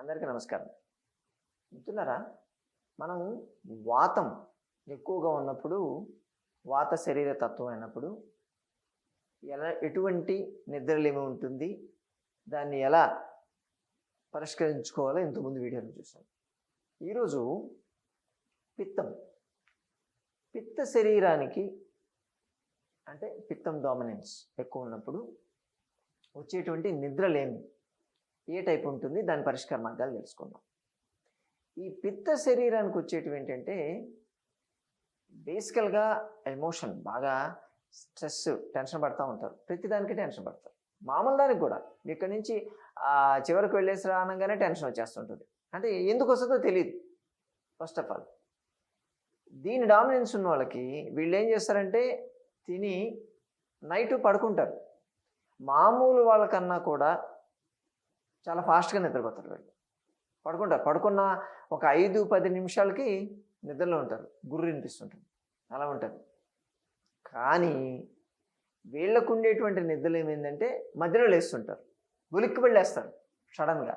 అందరికీ నమస్కారం. చెప్తున్నారా మనం వాతం ఎక్కువగా ఉన్నప్పుడు వాత శరీర తత్వం అయినప్పుడు ఎలా ఎటువంటి నిద్రలేమి ఉంటుంది దాన్ని ఎలా పరిష్కరించుకోవాలో ఇంతకుముందు వీడియోలో చూసాం ఈరోజు పిత్తం. పిత్త శరీరానికి అంటే పిత్తం డామినెన్స్ ఎక్కువ ఉన్నప్పుడు వచ్చేటువంటి నిద్రలేమి ఏ టైప్ ఉంటుంది దాని పరిష్కార మార్గాలు తెలుసుకుందాం. ఈ పిత్త శరీరానికి వచ్చేటివి ఏంటంటే బేసికల్గా ఎమోషన్ బాగా స్ట్రెస్ టెన్షన్ పడుతూ ఉంటారు. ప్రతిదానికి టెన్షన్ పడతారు. మామూలు దానికి కూడా. ఇక్కడి నుంచి చివరికి వెళ్ళేసి రానంగానే టెన్షన్ వచ్చేస్తుంటుంది. అంటే ఎందుకు వస్తుందో తెలియదు ఫస్ట్ ఆఫ్ ఆల్ దీని డామినెన్స్ ఉన్న వాళ్ళకి వీళ్ళు ఏం చేస్తారంటే తిని నైట్ పడుకుంటారు. మామూలు వాళ్ళకన్నా కూడా చాలా ఫాస్ట్గా నిద్రపోతారు వీళ్ళు. పడుకుంటారు. పడుకున్న ఒక ఐదు పది నిమిషాలకి నిద్రలో ఉంటారు. గుర్రు వినిపిస్తుంటుంది. అలా ఉంటుంది కానీ వీళ్ళకు ఉండేటువంటి నిద్రలు ఏమైందంటే మధ్యలో లేస్తుంటారు. ఉలిక్కి వెళ్ళేస్తారు సడన్గా.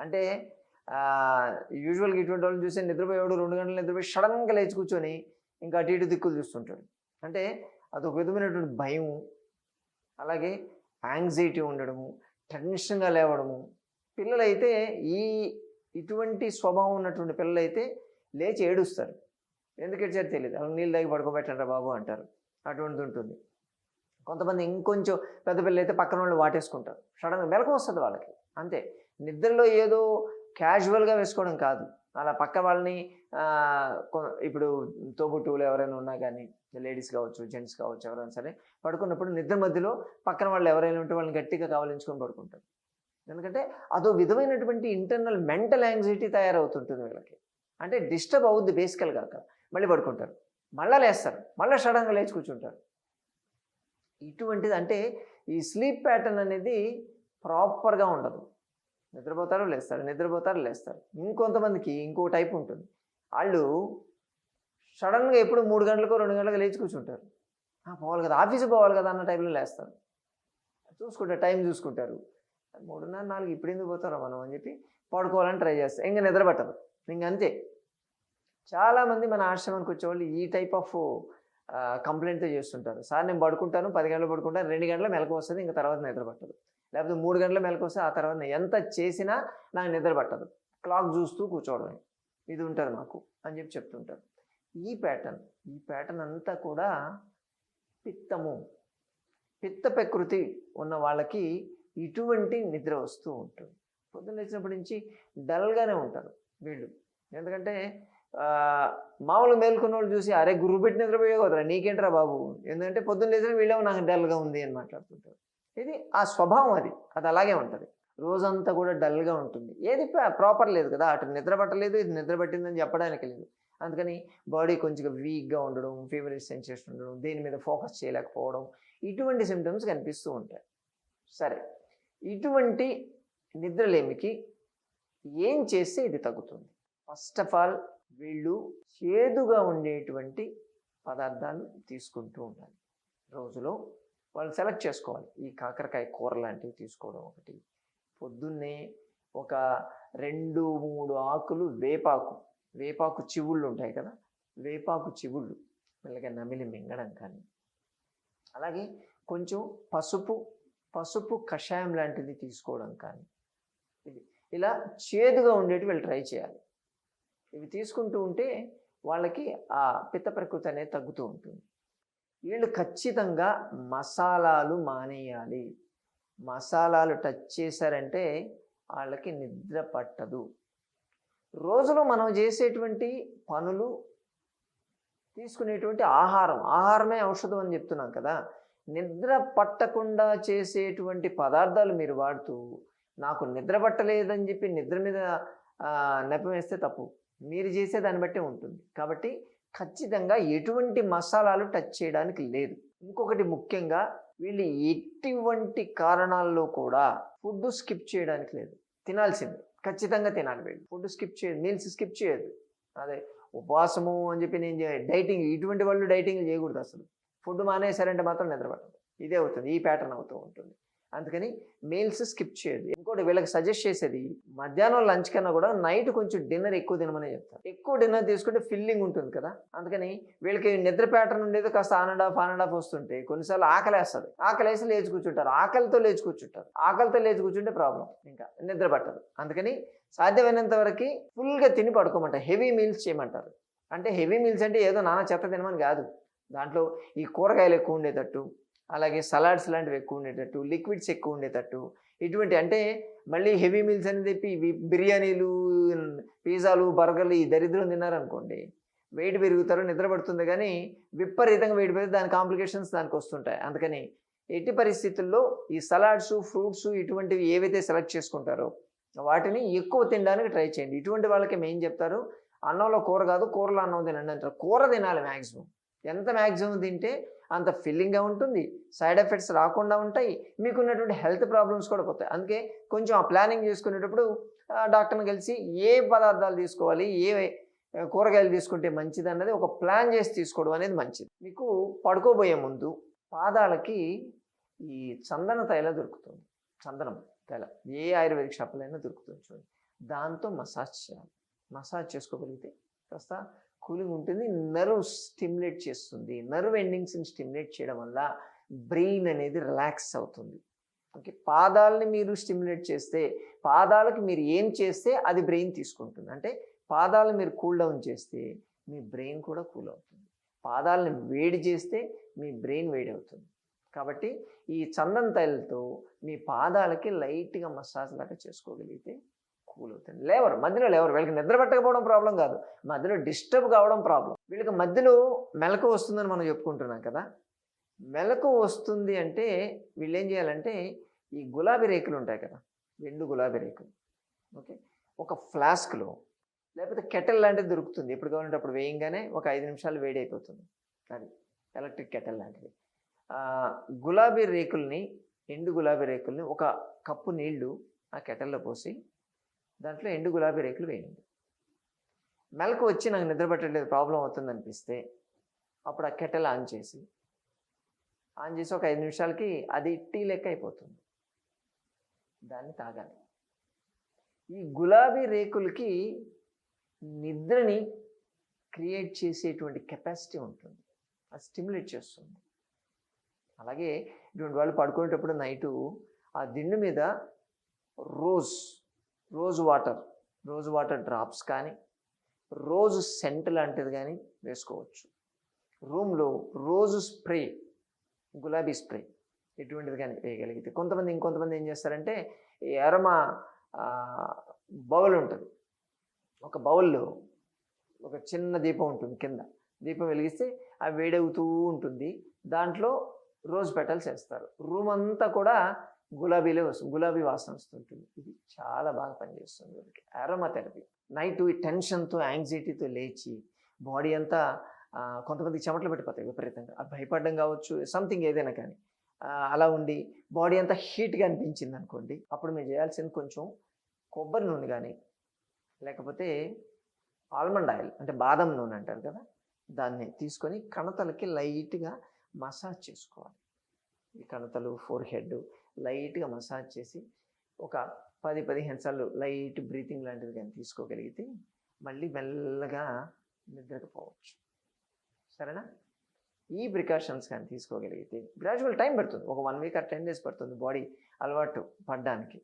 అంటే యూజువల్గా ఇటువంటి వాళ్ళని చూసే నిద్రపోయేవాడు రెండు గంటలు నిద్రపోయి సడన్గా లేచి కూర్చొని ఇంకా అటు ఇటు దిక్కులు చూస్తుంటాడు. అంటే అదొక విధమైనటువంటి భయం. అలాగే యాంగ్జైటీ ఉండడము. టెన్షన్గా లేవడము. పిల్లలైతే ఈ ఇటువంటి స్వభావం ఉన్నటువంటి పిల్లలైతే లేచి ఏడుస్తారు. ఎందుకు ఏడ్చారు తెలియదు అలా నీళ్ళు తాగి పడుకోబెట్టండి బాబు అంటారు. అటువంటిది ఉంటుంది. కొంతమంది ఇంకొంచెం పెద్ద పిల్లలు అయితే పక్కన వాళ్ళు వాటేసుకుంటారు. సడన్గా మెలకు వస్తుంది వాళ్ళకి. అంతే. నిద్రలో ఏదో క్యాజువల్గా వేసుకోవడం కాదు. అలా పక్క వాళ్ళని ఇప్పుడు తోబుట్టువులు ఎవరైనా ఉన్నా కానీ లేడీస్ కావచ్చు జెంట్స్ కావచ్చు ఎవరైనా సరే పడుకున్నప్పుడు నిద్ర మధ్యలో పక్కన వాళ్ళు ఎవరైనా ఉంటే వాళ్ళని గట్టిగా కావాలించుకొని పడుకుంటారు. ఎందుకంటే అదో విధమైనటువంటి ఇంటర్నల్ మెంటల్ యాంగ్జైటీ తయారవుతుంటుంది వీళ్ళకి. అంటే డిస్టర్బ్ అవుద్ది బేసికల్గా అక్కడ మళ్ళీ పడుకుంటారు. మళ్ళీ లేస్తారు. మళ్ళీ సడన్గా లేచి కూర్చుంటారు. ఇటువంటిది అంటే ఈ స్లీప్ ప్యాటర్న్ అనేది ప్రాపర్గా ఉండదు. నిద్రపోతారు లేస్తారు. నిద్రపోతారు లేస్తారు. ఇంకొంతమందికి ఇంకో టైప్ ఉంటుంది. వాళ్ళు సడన్గా ఎప్పుడు మూడు గంటలకు రెండు గంటలకు లేచి కూర్చుంటారు. పోవాలి కదా ఆఫీస్కి పోవాలి కదా అన్న టైంలో లేస్తారు. చూసుకుంటారు టైం చూసుకుంటారు. మూడున్నర నాలుగు ఇప్పుడు ఎందుకు పోతారో మనం అని చెప్పి పడుకోవాలని ట్రై చేస్తారు. ఇంకా నిద్ర పట్టదు. ఇంక అంతే. చాలామంది మన ఆశ్రమానికి వచ్చేవాళ్ళు ఈ టైప్ ఆఫ్ కంప్లైంట్తో చేస్తుంటారు. సార్ నేను పడుకుంటాను పది గంటలు పడుకుంటాను రెండు గంటల మెలకు వస్తుంది ఇంకా తర్వాత నిద్ర పట్టదు. లేకపోతే మూడు గంటల మెలకు వస్తే ఆ తర్వాత ఎంత చేసినా నాకు నిద్ర పట్టదు. క్లాక్ చూస్తూ కూర్చోవడమే. ఇది ఉంటుంది మాకు అని చెప్పి చెప్తుంటారు. ఈ ప్యాటర్న్ ఈ ప్యాటర్న్ అంతా కూడా పిత్తము. పిత్త ప్రకృతి ఉన్న వాళ్ళకి ఇటువంటి నిద్ర వస్తూ ఉంటుంది. పొద్దున్న లేచినప్పటి నుంచి డల్గానే ఉంటారు వీళ్ళు. ఎందుకంటే మామూలు మేల్కొన్న వాళ్ళు చూసి అరే గురువు పెట్టి నిద్రపోయే నీకేంట్రా బాబు? ఎందుకంటే పొద్దున్న లేచిన వీళ్ళేమో నాకు డల్గా ఉంది అని మాట్లాడుతుంటారు. ఇది ఆ స్వభావం అది అది అలాగే ఉంటుంది. రోజంతా కూడా డల్గా ఉంటుంది. ఏది ప్రాపర్ లేదు కదా అటు నిద్ర పట్టలేదు ఇది నిద్ర పట్టిందని చెప్పడానికి లేదు. అందుకని బాడీ కొంచెం వీక్గా ఉండడం ఫీవరిష్ సెన్సేషన్ ఉండడం దేని మీద ఫోకస్ చేయలేకపోవడం ఇటువంటి సిమ్టమ్స్ కనిపిస్తూ ఉంటాయి. సరే ఇటువంటి నిద్రలేమికి ఏం చేస్తే ఇది తగ్గుతుంది? ఫస్ట్ ఆఫ్ ఆల్ వీళ్ళు చేదుగా ఉండేటువంటి పదార్థాలు తీసుకుంటూ ఉండాలి. రోజులో వాళ్ళు సెలెక్ట్ చేసుకోవాలి. ఈ కాకరకాయ కూర లాంటివి తీసుకోవడం ఒకటి. పొద్దున్నే ఒక రెండు మూడు ఆకులు వేపాకు. వేపాకు చివుళ్ళు ఉంటాయి కదా వేపాకు చివుళ్ళు మెల్లగా నమిలి మింగడం కానీ. అలాగే కొంచెం పసుపు పసుపు కషాయం లాంటిది తీసుకోవడం కానీ. ఇది ఇలా చేదుగా ఉండేటి వీళ్ళు ట్రై చేయాలి. ఇవి తీసుకుంటూ ఉంటే వాళ్ళకి ఆ పిత్త ప్రకృతి అనేది తగ్గుతూ ఉంటుంది. వీళ్ళు ఖచ్చితంగా మసాలాలు మానేయాలి. మసాలాలు టచ్ చేశారంటే వాళ్ళకి నిద్ర పట్టదు. రోజులో మనం చేసేటువంటి పనులు తీసుకునేటువంటి ఆహారం. ఆహారమే ఔషధం అని చెప్తున్నాం కదా. నిద్ర పట్టకుండా చేసేటువంటి పదార్థాలు మీరు వాడుతూ నాకు నిద్ర పట్టలేదని చెప్పి నిద్ర మీద నెపం వేస్తే తప్పు. మీరు చేసే దాన్ని బట్టే ఉంటుంది. కాబట్టి ఖచ్చితంగా ఎటువంటి మసాలాలు టచ్ చేయడానికి లేదు. ఇంకొకటి ముఖ్యంగా వీళ్ళు ఎటువంటి కారణాల్లో కూడా ఫుడ్ స్కిప్ చేయడానికి లేదు. తినాల్సిందే. ఖచ్చితంగా తినాలి వీళ్ళు. ఫుడ్ స్కిప్ చేయదు మీల్స్ స్కిప్ చేయదు అదే ఉపవాసము అని చెప్పి నేను డైటింగ్ ఇటువంటి వాళ్ళు డైటింగ్ చేయకూడదు అసలు. ఫుడ్ మానేశారంటే మాత్రం నిద్రపట్టదు ఇదే అవుతుంది. ఈ ప్యాటర్న్ అవుతూ ఉంటుంది. అందుకని మీల్స్ స్కిప్ చేయదు ఇంకోటి వీళ్ళకి సజెస్ట్ చేసేది మధ్యాహ్నం లంచ్ కన్నా కూడా నైట్ కొంచెం డిన్నర్ ఎక్కువ తినమని చెప్తారు. ఎక్కువ డిన్నర్ తీసుకుంటే ఫిల్లింగ్ ఉంటుంది కదా. అందుకని వీళ్ళకి నిద్ర ప్యాటర్న్ ఉండేది కాస్త on and off on and off వస్తుంటే కొన్నిసార్లు ఆకలేస్తుంది. ఆకలేసి లేచి కూర్చుంటారు. ఆకలితో లేచి కూర్చుంటారు. ఆకలితో లేచి కూర్చుంటే ప్రాబ్లం ఇంకా నిద్ర పట్టదు. అందుకని సాధ్యమైనంత వరకు ఫుల్గా తిని పడుకోమంటారు. హెవీ మీల్స్ చేయమంటారు. అంటే హెవీ మీల్స్ అంటే ఏదో నానా చెత్త తినమని కాదు. దాంట్లో ఈ కూరగాయలు ఎక్కువ ఉండేటట్టు అలాగే సలాడ్స్ లాంటివి ఎక్కువ ఉండేటట్టు లిక్విడ్స్ ఎక్కువ ఉండేటట్టు. ఇటువంటి అంటే మళ్ళీ హెవీ మీల్స్ అని చెప్పి బిర్యానీలు పిజ్జాలు బర్గర్లు ఈ దరిద్రం తిన్నారనుకోండి వెయిట్ పెరుగుతారు నిద్ర పడుతుంది కానీ విపరీతంగా వెయిట్ పెరిగితే దాని కాంప్లికేషన్స్ దానికి వస్తుంటాయి. అందుకని ఎట్టి పరిస్థితుల్లో ఈ సలాడ్స్ ఫ్రూట్స్ ఇటువంటివి ఏవైతే సెలెక్ట్ చేసుకుంటారో వాటిని ఎక్కువ తినడానికి ట్రై చేయండి. ఇటువంటి వాళ్ళకి ఏం చెప్తారు? అన్నంలో కూర కాదు కూరలో అన్నం తినండి అంటారు. కూర తినాలి మ్యాక్సిమం ఎంత మ్యాక్సిమం తింటే అంత ఫిల్లింగ్గా ఉంటుంది సైడ్ ఎఫెక్ట్స్ రాకుండా ఉంటాయి మీకున్నటువంటి హెల్త్ ప్రాబ్లమ్స్ కూడా పోతాయి. అందుకే కొంచెం ఆ ప్లానింగ్ చేసుకునేటప్పుడు డాక్టర్ని కలిసి ఏ పదార్థాలు తీసుకోవాలి ఏ కూరగాయలు తీసుకుంటే మంచిది అన్నది ఒక ప్లాన్ చేసి తీసుకోవడం అనేది మంచిది. మీకు పడుకోబోయే ముందు పాదాలకి ఈ చందన తైల దొరుకుతుంది. చందనం తైల. ఏ ఆయుర్వేదిక్ షాపులైనా దొరుకుతుంది చూడండి. దాంతో మసాజ్ చేయాలి. మసాజ్ చేసుకోగలిగితే కాస్త కూలింగ్ ఉంటుంది. నర్వ్ స్టిమ్యులేట్ చేస్తుంది. నర్వ్ ఎండింగ్స్ని స్టిమ్యులేట్ చేయడం వల్ల బ్రెయిన్ అనేది రిలాక్స్ అవుతుంది. ఓకే పాదాలని మీరు స్టిమ్యులేట్ చేస్తే పాదాలకు మీరు ఏం చేస్తే అది బ్రెయిన్ తీసుకుంటుంది. అంటే పాదాలు మీరు కూల్ డౌన్ చేస్తే మీ బ్రెయిన్ కూడా కూల్ అవుతుంది. పాదాలని వేడి చేస్తే మీ బ్రెయిన్ వేడి అవుతుంది. కాబట్టి ఈ చందన్ తైలతో మీ పాదాలకి లైట్గా మసాజ్ లాగా చేసుకోగలిగితే కూల్ అవుతుంది. లేవరు. మధ్యలో లేవరు. వీళ్ళకి నిద్ర పెట్టకపోవడం ప్రాబ్లం కాదు. మధ్యలో డిస్టర్బ్ కావడం ప్రాబ్లం. వీళ్ళకి మధ్యలో మెలకు వస్తుందని మనం చెప్పుకుంటున్నాం కదా. మెలకు వస్తుంది అంటే వీళ్ళు ఏం చేయాలంటే ఈ గులాబీ రేకులు ఉంటాయి కదా. రెండు గులాబీ రేకులు. ఓకే? ఒక ఫ్లాస్క్లో లేకపోతే కెటల్ లాంటిది దొరుకుతుంది. ఎప్పుడు కావాలంటే అప్పుడు వేయంగానే ఒక ఐదు నిమిషాలు వేడి అయిపోతుంది. అది ఎలక్ట్రిక్ కెటల్ లాంటిది. గులాబీ రేకుల్ని ఎండు గులాబీ రేకుల్ని ఒక కప్పు నీళ్ళు ఆ కెటల్లో పోసి దాంట్లో ఎండు గులాబీ రేకులు వేయండి. మెలకు వచ్చి నాకు నిద్ర పట్టట్లేదు ప్రాబ్లం అవుతుంది అనిపిస్తే అప్పుడు ఆ కెటల్ ఆన్ చేసి ఆన్ చేసి ఒక ఐదు నిమిషాలకి అది టీ లెక్క అయిపోతుంది. దాన్ని తాగాలి. ఈ గులాబీ రేకులకి నిద్రని క్రియేట్ చేసేటువంటి కెపాసిటీ ఉంటుంది. అది స్టిమ్యులేట్ చేస్తుంది. అలాగే ఇటువంటి వాళ్ళు పడుకునేటప్పుడు నైటు ఆ దిండు మీద రోజ్ రోజు వాటర్ రోజు వాటర్ డ్రాప్స్ కానీ రోజు సెంట్ లాంటిది కానీ వేసుకోవచ్చు. రూమ్లో రోజు స్ప్రే గులాబీ స్ప్రే ఎటువంటిది కానీ వేయగలిగితే. కొంతమంది ఇంకొంతమంది ఏం చేస్తారంటే ఈ ఎరమ బౌల్ ఉంటుంది. ఒక బౌల్లో ఒక చిన్న దీపం ఉంటుంది కింద. దీపం వెలిగిస్తే అవి వేడవుతూ ఉంటుంది. దాంట్లో రోజ్ పెటల్స్ వేస్తారు. రూమ్ అంతా కూడా గులాబీలే వస్తుంది గులాబీ వాసన వస్తుంటుంది. ఇది చాలా బాగా పనిచేస్తుంది వీళ్ళకి. అరోమా థెరపీ నైట్ ఈ టెన్షన్తో యాంగ్జైటీతో లేచి బాడీ అంతా కొంతమంది చెమటలు పెట్టిపోతాయి విపరీతంగా. అది భయపడడం కావచ్చు సంథింగ్ ఏదైనా కానీ. అలా ఉండి బాడీ అంతా హీట్గా అనిపించింది అనుకోండి అప్పుడు మీరు చేయాల్సింది కొంచెం కొబ్బరి నూనె కానీ లేకపోతే ఆల్మండ్ ఆయిల్ అంటే బాదం నూనె అంటారు కదా దాన్ని తీసుకొని కణతలకి లైట్గా మసాజ్ చేసుకోవాలి. ఈ కణతలు ఫోర్ హెడ్ లైట్గా మసాజ్ చేసి ఒక పది పదిహేను సార్లు లైట్ బ్రీతింగ్ లాంటిది కానీ తీసుకోగలిగితే మళ్ళీ మెల్లగా నిద్రకపోవచ్చు సరేనా? ఈ ప్రికాషన్స్ కానీ తీసుకోగలిగితే గ్రాడ్యువల్ టైం పడుతుంది. ఒక one week or ten days పడుతుంది బాడీ అలవాటు పడ్డానికి.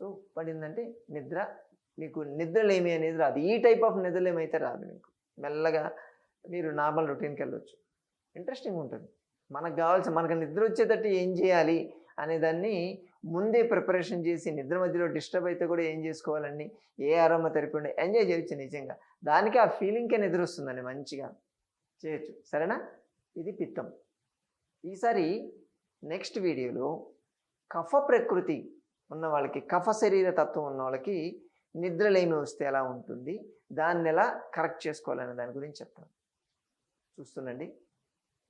సో పడిందంటే నిద్ర మీకు నిద్రలేమి అనేది రాదు. ఈ టైప్ ఆఫ్ నిద్రలేమి అయితే రాదు మీకు. మెల్లగా మీరు నార్మల్ రొటీన్కి వెళ్ళొచ్చు. ఇంట్రెస్టింగ్ ఉంటుంది. మనకు కావాల్సిన మనకు నిద్ర వచ్చేటట్టు ఏం చేయాలి? అనే దాన్ని ముందే ప్రిపరేషన్ చేసి నిద్ర మధ్యలో డిస్టర్బ్ అయితే కూడా ఏం చేసుకోవాలని ఏ ఆరామ థెరపీ ఉండే ఎంజాయ్ చేయొచ్చు నిజంగా. దానికి ఆ ఫీలింగ్కే నిద్ర వస్తుందండి మంచిగా. చేయొచ్చు. సరేనా? ఇది పిత్తం. ఈసారి నెక్స్ట్ వీడియోలో కఫ ప్రకృతి ఉన్న వాళ్ళకి కఫ శరీర తత్వం ఉన్న వాళ్ళకి నిద్రలేమి వస్తే ఎలా ఉంటుంది? దాన్ని ఎలా కరెక్ట్ చేసుకోవాలనే దాని గురించి చెప్తాను. చూస్తుండండి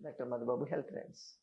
డాక్టర్ మధుబాబు హెల్త్ రైన్స్